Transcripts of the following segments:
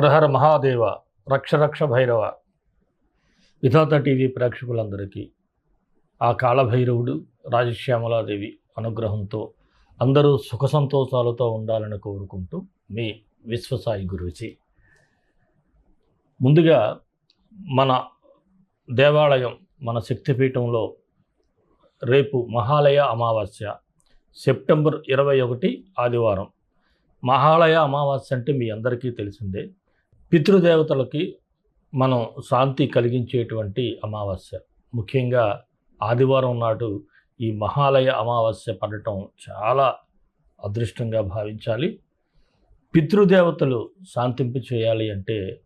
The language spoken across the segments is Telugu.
హరహర మహాదేవ రక్ష రక్ష భైరవ. విధాత టీవీ ప్రేక్షకులందరికీ ఆ కాళభైరవుడు రాజశ్యామలాదేవి అనుగ్రహంతో అందరూ సుఖ సంతోషాలతో ఉండాలని కోరుకుంటూ మీ విశ్వసాయి గురూజీ. ముందుగా మన దేవాలయం మన శక్తిపీఠంలో రేపు మహాలయ అమావాస్య సెప్టెంబర్ ఇరవై ఒకటి ఆదివారం. మహాలయ అమావాస్య అంటే మీ అందరికీ తెలిసిందే. పితృదేవతలకి మనం శాంతి కలిగించేటువంటి అమావాస్య. ముఖ్యంగా ఆదివారం నాడు ఈ మహాలయ అమావాస్య పడటం చాలా అదృష్టంగా భావించాలి. పితృదేవతలు శాంతింపు చేయాలి అంటే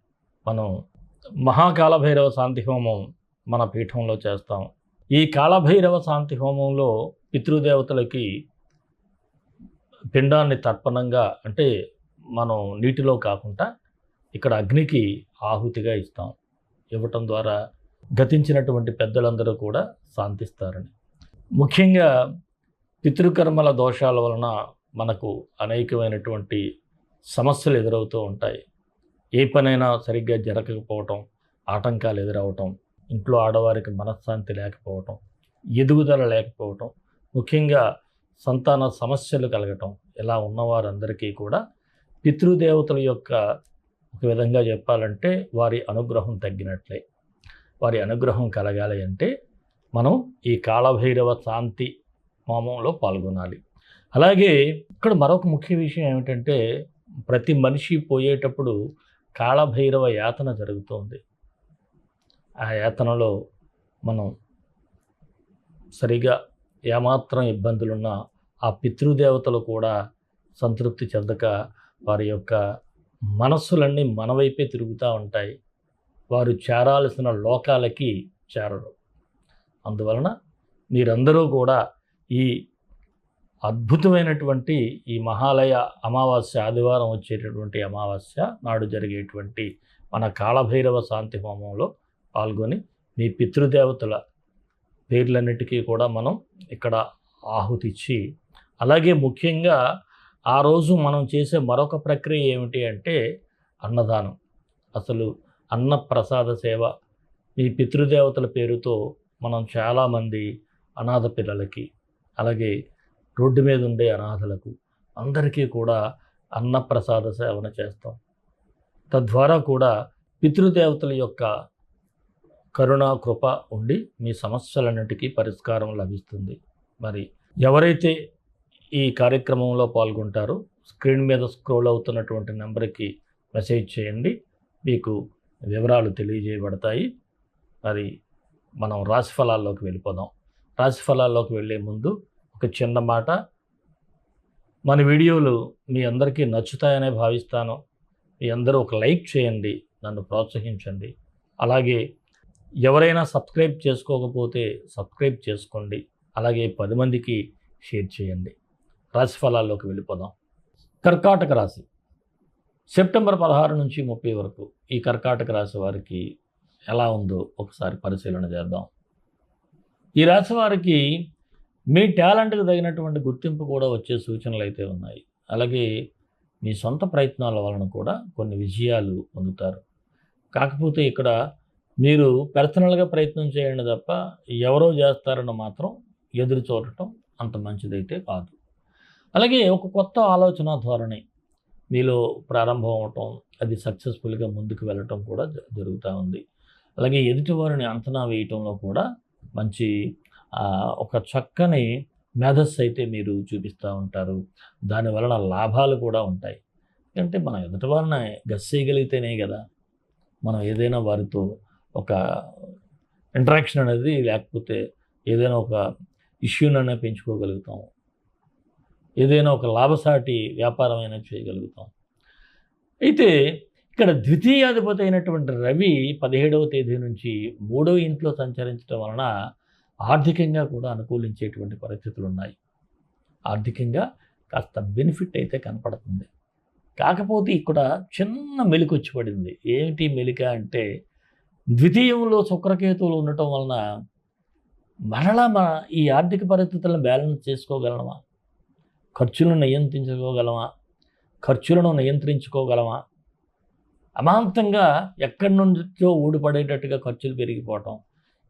మనం మహాకాలభైరవ శాంతి హోమం మన పీఠంలో చేస్తాం. ఈ కాలభైరవ శాంతి హోమంలో పితృదేవతలకి పిండాన్ని తర్పణంగా అంటే మనం నీటిలో కాకుండా ఇక్కడ అగ్నికి ఆహుతిగా ఇస్తాం. ఇవ్వటం ద్వారా గతించినటువంటి పెద్దలందరూ కూడా శాంతిస్తారని. ముఖ్యంగా పితృకర్మల దోషాల వలన మనకు అనేకమైనటువంటి సమస్యలు ఎదురవుతూ ఉంటాయి. ఏ పనైనా సరిగ్గా జరగకపోవటం ఆటంకాలు ఎదురవటం ఇంట్లో ఆడవారికి మనశ్శాంతి లేకపోవటం ఎదుగుదల లేకపోవటం ముఖ్యంగా సంతాన సమస్యలు కలగటం ఇలా ఉన్నవారందరికీ కూడా పితృదేవతల యొక్క ఒక విధంగా చెప్పాలంటే వారి అనుగ్రహం తగ్గినట్లే. వారి అనుగ్రహం కలగాలి అంటే మనం ఈ కాళభైరవ శాంతి హోమంలో పాల్గొనాలి. అలాగే ఇక్కడ మరొక ముఖ్య విషయం ఏమిటంటే ప్రతి మనిషి పోయేటప్పుడు కాళభైరవ యాతన జరుగుతుంది. ఆ యాతనలో మనం సరిగా ఏమాత్రం ఇబ్బందులున్నా ఆ పితృదేవతలు కూడా సంతృప్తి చెందక వారి యొక్క మనస్సులన్నీ మన వైపే తిరుగుతూ ఉంటాయి. వారు చేరాల్సిన లోకాలకి చేరరు. అందువలన మీరందరూ కూడా ఈ అద్భుతమైనటువంటి ఈ మహాలయ అమావాస్య ఆదివారం వచ్చేటటువంటి అమావాస్య నాడు జరిగేటువంటి మన కాళభైరవ శాంతి హోమంలో పాల్గొని మీ పితృదేవతల పేర్లన్నిటికీ కూడా మనం ఇక్కడ ఆహుతిచ్చి అలాగే ముఖ్యంగా ఆ రోజు మనం చేసే మరొక ప్రక్రియ ఏమిటి అంటే అన్నదానం. అసలు అన్న ప్రసాద సేవ మీ పితృదేవతల పేరుతో మనం చాలామంది అనాథ పిల్లలకి అలాగే రోడ్డు మీద ఉండే అనాథలకు అందరికీ కూడా అన్నప్రసాద సేవన చేస్తాం. తద్వారా కూడా పితృదేవతల యొక్క కరుణ కృప ఉండి మీ సమస్యలన్నిటికీ పరిష్కారం లభిస్తుంది. మరి ఎవరైతే ఈ కార్యక్రమంలో పాల్గొంటారు. స్క్రీన్ మీద స్క్రోల్ అవుతున్నటువంటి నెంబర్కి మెసేజ్ చేయండి. మీకు వివరాలు తెలియజేయబడతాయి. మరి మనం రాశి ఫలాల్లోకి వెళ్ళిపోదాం. రాశి ఫలాల్లోకి వెళ్ళే ముందు ఒక చిన్న మాట. మన వీడియోలు మీ అందరికీ నచ్చుతాయనే భావిస్తాను. మీ అందరూ ఒక లైక్ చేయండి. నన్ను ప్రోత్సహించండి. అలాగే ఎవరైనా సబ్స్క్రైబ్ చేసుకోకపోతే సబ్స్క్రైబ్ చేసుకోండి. అలాగే పది మందికి షేర్ చేయండి. రాశి ఫలాల్లోకి వెళ్ళిపోదాం. కర్కాటక రాశి. సెప్టెంబర్ పదహారు నుంచి ముప్పై వరకు ఈ కర్కాటక రాశి వారికి ఎలా ఉందో ఒకసారి పరిశీలన చేద్దాం. ఈ రాశి వారికి మీ టాలెంట్కి తగినటువంటి గుర్తింపు కూడా వచ్చే సూచనలు అయితే ఉన్నాయి. అలాగే మీ సొంత ప్రయత్నాల వలన కూడా కొన్ని విజయాలు పొందుతారు. కాకపోతే ఇక్కడ మీరు పర్సనల్గా ప్రయత్నం చేయండి తప్ప ఎవరో చేస్తారని మాత్రం ఎదురు చూడటం అంత మంచిదైతే కాదు. అలాగే ఒక కొత్త ఆలోచన ధోరణి. మీలో ప్రారంభం అవటం అది సక్సెస్ఫుల్గా ముందుకు వెళ్ళటం కూడా జ- జరుగుతూ ఉంది. అలాగే ఎదుటివారిని అంచనా వేయటంలో కూడా మంచి ఒక చక్కని మేధస్సు అయితే మీరు చూపిస్తూ ఉంటారు. దాని వలన లాభాలు కూడా ఉంటాయి. అంటే మనం ఎదుటివారిని గస్ చేయగలిగితేనే కదా మనం ఏదైనా వారితో ఒక ఇంటరాక్షన్ అనేది లేకపోతే ఏదైనా ఒక ఇష్యూనైనా పెంచుకోగలుగుతాము ఏదైనా ఒక లాభసాటి వ్యాపారం అయినా చేయగలుగుతాం. అయితే ఇక్కడ ద్వితీయాధిపతి అయినటువంటి రవి పదిహేడవ తేదీ నుంచి మూడవ ఇంట్లో సంచరించడం వలన ఆర్థికంగా కూడా అనుకూలించేటువంటి పరిస్థితులు ఉన్నాయి. ఆర్థికంగా కాస్త బెనిఫిట్ అయితే కనపడుతుంది. కాకపోతే ఇక్కడ చిన్న మెలిక వచ్చి పడింది. ఏమిటి మెలిక అంటే ద్వితీయంలో శుక్రకేతువులు ఉండటం వలన మరలా మన ఈ ఆర్థిక పరిస్థితులను బ్యాలెన్స్ చేసుకోగలమా? ఖర్చులను నియంత్రించుకోగలమా? ఖర్చులను నియంత్రించుకోగలమా? అమాంతంగా ఎక్కడి నుంచో ఊడిపడేటట్టుగా ఖర్చులు పెరిగిపోవటం.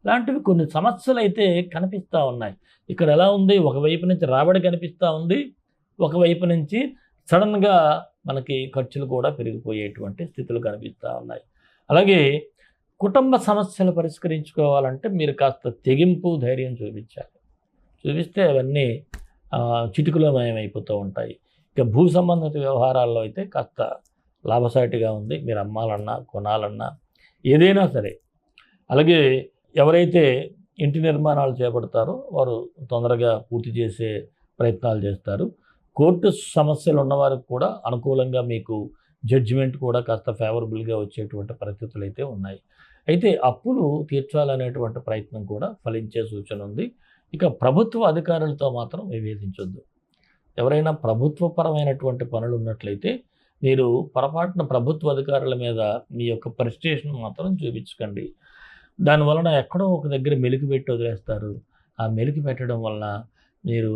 ఇలాంటివి కొన్ని సమస్యలు అయితే కనిపిస్తూ ఉన్నాయి. ఇక్కడ ఎలా ఉంది? ఒకవైపు నుంచి రాబడి కనిపిస్తూ ఉంది. ఒకవైపు నుంచి సడన్గా మనకి ఖర్చులు కూడా పెరిగిపోయేటువంటి స్థితులు కనిపిస్తూ ఉన్నాయి. అలాగే కుటుంబ సమస్యలు పరిష్కరించుకోవాలంటే మీరు కాస్త తెగింపు ధైర్యం చూపించాలి. చూపిస్తే అవన్నీ ఆ, చిటికులమయమైపోతూ ఉంటాయి. ఇక భూ సంబంధిత వ్యవహారాల్లో అయితే కాస్త లాభసాటిగా ఉంది. మీరు అమ్మాలన్నా కొనాలన్నా ఏదైనా సరే. అలాగే ఎవరైతే ఇంటి నిర్మాణాలు చేపడతారో వారు తొందరగా పూర్తి చేసే ప్రయత్నాలు చేస్తారు. కోర్టు సమస్యలు ఉన్నవారికి కూడా అనుకూలంగా మీకు జడ్జిమెంట్ కూడా కాస్త ఫేవరబుల్గా వచ్చేటువంటి పరిస్థితులు అయితే ఉన్నాయి. అయితే అప్పులు తీర్చాలనేటువంటి ప్రయత్నం కూడా ఫలించే సూచన ఉంది. ఇక ప్రభుత్వ అధికారులతో మాత్రం వివేదించొద్దు ఎవరైనా ప్రభుత్వపరమైనటువంటి పనులు ఉన్నట్లయితే మీరు పొరపాటున ప్రభుత్వ అధికారుల మీద మీ యొక్క ప్రెస్టేషన్ మాత్రం చూపించకండి. దానివలన ఎక్కడో ఒక దగ్గర మెలికి పెట్టి వదిలేస్తారు. ఆ మెలికి పెట్టడం వలన మీరు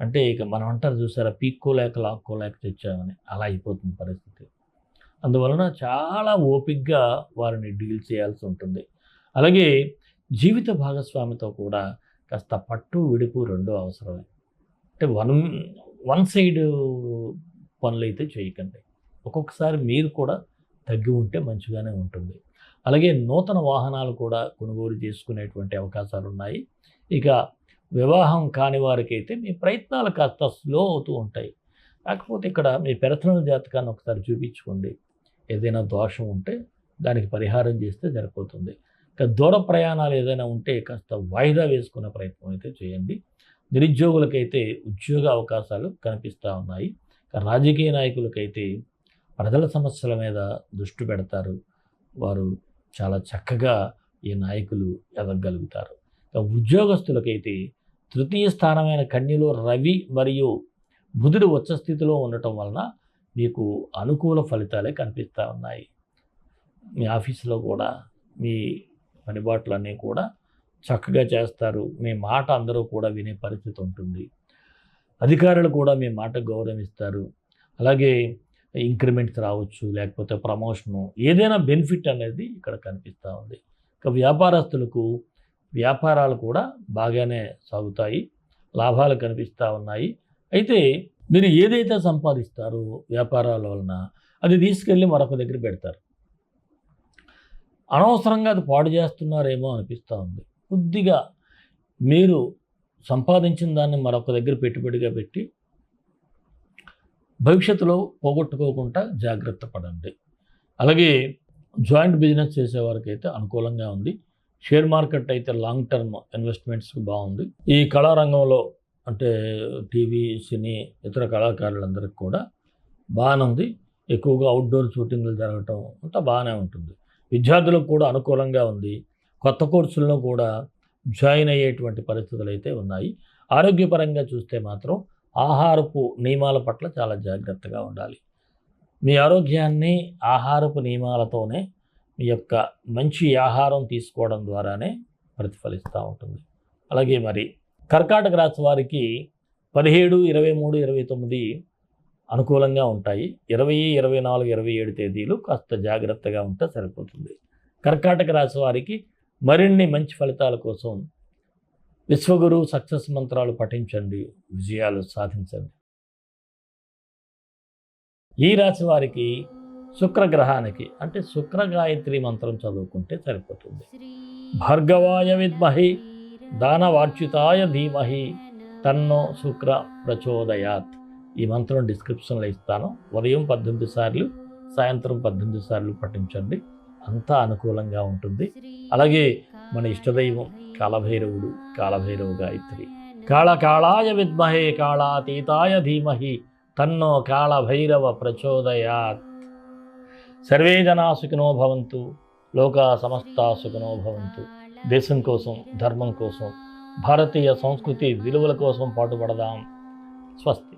అంటే ఇక మనం అంటారు చూసారా పీక్కోలేక లాక్కోలేక తెచ్చామని అలా అయిపోతుంది పరిస్థితి. అందువలన చాలా ఓపిక్గా వారిని డీల్ చేయాల్సి ఉంటుంది. అలాగే జీవిత భాగస్వామితో కూడా కాస్త పట్టు విడుపు రెండు అవసరమే. అంటే వన్ వన్ సైడ్ పనులు అయితే చేయకండి. ఒక్కొక్కసారి మీరు కూడా తగ్గి ఉంటే మంచిగానే ఉంటుంది. అలాగే నూతన వాహనాలు కూడా కొనుగోలు చేసుకునేటువంటి అవకాశాలు ఉన్నాయి ఇక వివాహం కాని వారికైతే మీ ప్రయత్నాలు కాస్త స్లో అవుతూ ఉంటాయి. కాకపోతే ఇక్కడ మీ పెరసనల్ జాతకాన్ని ఒకసారి చూపించుకోండి. ఏదైనా దోషం ఉంటే దానికి పరిహారం చేస్తే సరిపోతుంది. దూర ప్రయాణాలు ఏదైనా ఉంటే కాస్త వాయిదా వేసుకునే ప్రయత్నం అయితే చేయండి. నిరుద్యోగులకైతే ఉద్యోగ అవకాశాలు కనిపిస్తూ ఉన్నాయి. రాజకీయ నాయకులకైతే ప్రజల సమస్యల మీద దృష్టి పెడతారు. వారు చాలా చక్కగా ఈ నాయకులు ఎదగలుగుతారు. ఉద్యోగస్తులకైతే తృతీయ స్థానమైన కన్యలో రవి మరియు బుధుడు వచ్చ స్థితిలో ఉండటం వలన మీకు అనుకూల ఫలితాలే కనిపిస్తూ ఉన్నాయి. మీ ఆఫీసులో కూడా మీ పనిబాట్లన్నీ కూడా చక్కగా చేస్తారు. మీ మాట అందరూ కూడా వినే పరిస్థితి ఉంటుంది. అధికారులు కూడా మీ మాట గౌరవిస్తారు. అలాగే ఇంక్రిమెంట్స్ రావచ్చు లేకపోతే ప్రమోషను ఏదైనా బెనిఫిట్ అనేది ఇక్కడ కనిపిస్తూ ఉంది. ఇక వ్యాపారస్తులకు వ్యాపారాలు కూడా బాగానే సాగుతాయి లాభాలు కనిపిస్తూ ఉన్నాయి. అయితే మీరు ఏదైతే సంపాదిస్తారో వ్యాపారాల వలన అది తీసుకెళ్ళి మరొక దగ్గర పెడతారు. అనవసరంగా అది పాడు చేస్తున్నారేమో అనిపిస్తూ ఉంది. కొద్దిగా మీరు సంపాదించిన దాన్ని మరొక దగ్గర పెట్టుబడిగా పెట్టి భవిష్యత్తులో పోగొట్టుకోకుండా జాగ్రత్త పడండి. అలాగే జాయింట్ బిజినెస్ చేసేవారికి అయితే అనుకూలంగా ఉంది. షేర్ మార్కెట్ అయితే లాంగ్ టర్మ్ ఇన్వెస్ట్మెంట్స్కి బాగుంది. ఈ కళారంగంలో అంటే టీవీ సినీ ఇతర కళాకారులందరికీ కూడా బాగానే ఉంది. ఎక్కువగా అవుట్డోర్ షూటింగ్లు జరగటం అంతా బాగానే ఉంటుంది. విద్యార్థులకు కూడా అనుకూలంగా ఉంది. కొత్త కోర్సుల్లో కూడా జాయిన్ అయ్యేటువంటి పరిస్థితులు అయితే ఉన్నాయి. ఆరోగ్యపరంగా చూస్తే మాత్రం ఆహారపు నియమాల పట్ల చాలా జాగ్రత్తగా ఉండాలి. మీ ఆరోగ్యాన్ని ఆహారపు నియమాలతోనే మీ యొక్క మంచి ఆహారం తీసుకోవడం ద్వారానే ప్రతిఫలిస్తూ ఉంటుంది. అలాగే మరి కర్కాటక రాశి వారికి పదిహేడు ఇరవై మూడు ఇరవై తొమ్మిది అనుకూలంగా ఉంటాయి. ఇరవై ఇరవై నాలుగు ఇరవై ఏడు తేదీలు కాస్త జాగ్రత్తగా ఉంటే సరిపోతుంది. కర్కాటక రాశి వారికి మరిన్ని మంచి ఫలితాల కోసం విశ్వగురు సక్సెస్ మంత్రాలు పఠించండి. విజయాలు సాధించండి. ఈ రాశి వారికి శుక్రగ్రహానికి అంటే శుక్ర గాయత్రి మంత్రం చదువుకుంటే సరిపోతుంది. భార్గవాయ విద్మహి దానవాచ్యుతాయ ధీమహి తన్నో శుక్ర ప్రచోదయాత్. ఈ మంత్రం డిస్క్రిప్షన్లో ఇస్తాను. ఉదయం పద్దెనిమిది సార్లు సాయంత్రం పద్దెనిమిది సార్లు పఠించండి. అంతా అనుకూలంగా ఉంటుంది. అలాగే మన ఇష్టదైవం కాలభైరవుడు కాలభైరవ గాయత్రి. కాళ కాళాయ విద్మహే కాళాతీతాయ ధీమహి తన్నో కాళభైరవ ప్రచోదయాత్. సర్వే జనా సుఖినో భవంతు లోకా సమస్త సుఖినో భవంతు. దేశం కోసం ధర్మం కోసం భారతీయ సంస్కృతి విలువల కోసం పాటుపడదాం. స్వస్తి.